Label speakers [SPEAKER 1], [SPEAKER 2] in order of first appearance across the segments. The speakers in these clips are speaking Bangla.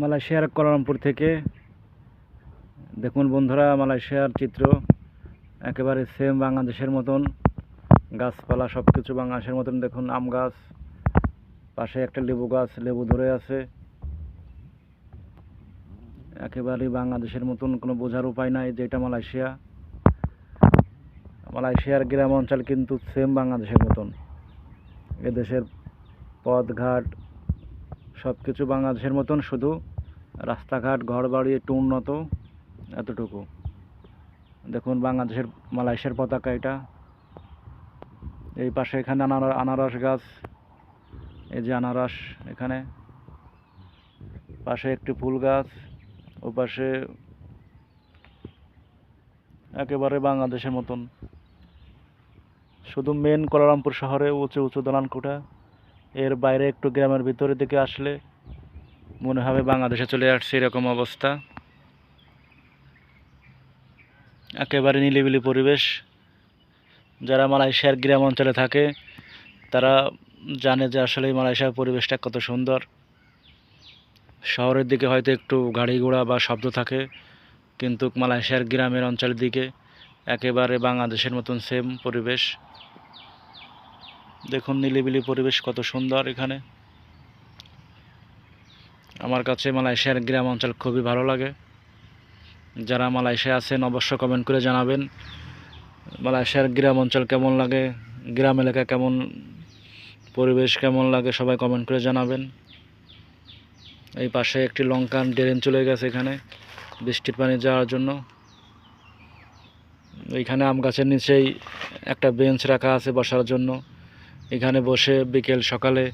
[SPEAKER 1] মালয়েশিয়ার কোলালামপুর থেকে। দেখুন বন্ধুরা, মালয়েশিয়ার চিত্র একেবারে সেম বাংলাদেশের মতন। গাছপালা সব কিছু বাংলাদেশের মতন। দেখুন আম গাছ, পাশে একটা লেবু গাছ, লেবু ধরে আছে। একেবারেই বাংলাদেশের মতন, কোনো বোঝার উপায় নাই যেটা মালয়েশিয়া। মালয়েশিয়ার গ্রাম অঞ্চল কিন্তু সেম বাংলাদেশের মতন। এদেশের পথঘাট সব কিছু বাংলাদেশের মতন শুধু রাস্তাঘাট ঘর বাড়ি একটু উন্নত, এতটুকু। দেখুন বাংলাদেশের, মালয়েশিয়ার পতাকা এটা। এই পাশে এখানে আনার- আনারস গাছ। এই যে আনারস এখানে। পাশে একটি ফুল গাছ। ও পাশে একেবারে বাংলাদেশের মতন। শুধু মেন কলারামপুর শহরে উঁচু উঁচু দালান কোঠা। এর বাইরে একটু গ্রামের ভিতরের দিকে আসলে মনে হবে বাংলাদেশে চলে আসছে এরকম অবস্থা। একেবারে নিলিবিলি পরিবেশ। যারা মালয়েশিয়ার গ্রাম অঞ্চলে থাকে, তারা জানে যে আসলে মালয়েশিয়ার পরিবেশটা কত সুন্দর। শহরের দিকে হয়তো একটু গাড়ি ঘোড়া বা শব্দ থাকে, কিন্তু মালয়েশিয়ার গ্রামের অঞ্চলের দিকে একেবারে বাংলাদেশের মতন সেম পরিবেশ। দেখুন নিলিবিলি পরিবেশ কত সুন্দর এখানে। আমার কাছে মালয়েশিয়ার গ্রাম অঞ্চল খুবই ভালো লাগে। যারা মালয়েশিয়া আছেন অবশ্য কমেন্ট করে জানাবেন। মালয়েশিয়ার গ্রাম অঞ্চল কেমন লাগে? গ্রাম এলাকা কেমন? পরিবেশ কেমন লাগে? সবাই কমেন্ট করে জানাবেন। এই পাশে একটি লঙ্কান ড্রেন চলে গেছে এখানে বৃষ্টির পানি যাওয়ার জন্য। এইখানে আম গাছের নিচেই একটা বেঞ্চ রাখা আছে বসার জন্য। এখানে বসে বিকেল সকালে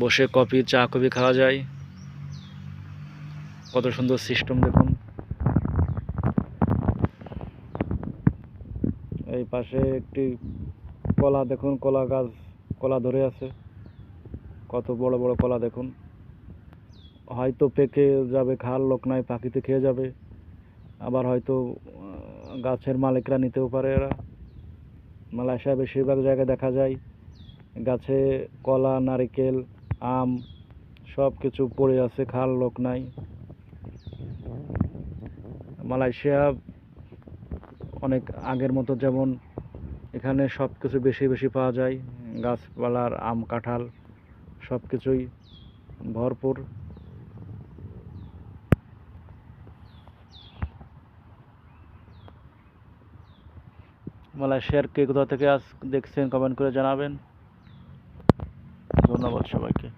[SPEAKER 1] বসে কফি, চা, কফি খাওয়া যায়। কত সুন্দর সিস্টেম দেখুন। এই পাশে একটি কলা দেখুন, কলা গাছ, কলা ধরে আছে। কত বড় বড় কলা দেখুন। হয়তো পেকে যাবে খাল লোক নাই, পাখিতে খেয়ে যাবে। আবার হয়তো গাছের মালিকরা নিতেও পারে এরা। মালয়েশিয়া বেশিরভাগ জায়গায় দেখা যায়। গাছে কলা, নারিকেল, আম সব কিছু পড়ে আছে, খাল লোক নাই। মালয়েশিয়া অনেক আগের মতো যেমন এখানে সব কিছু বেশি বেশি পাওয়া যায়, গাছপালার, আম, কাঁঠাল সব কিছুই ভরপুর। মালয়েশিয়ার কে কোথা থেকে আজ দেখছেন কমেন্ট করে জানাবেন। выходного чуваки?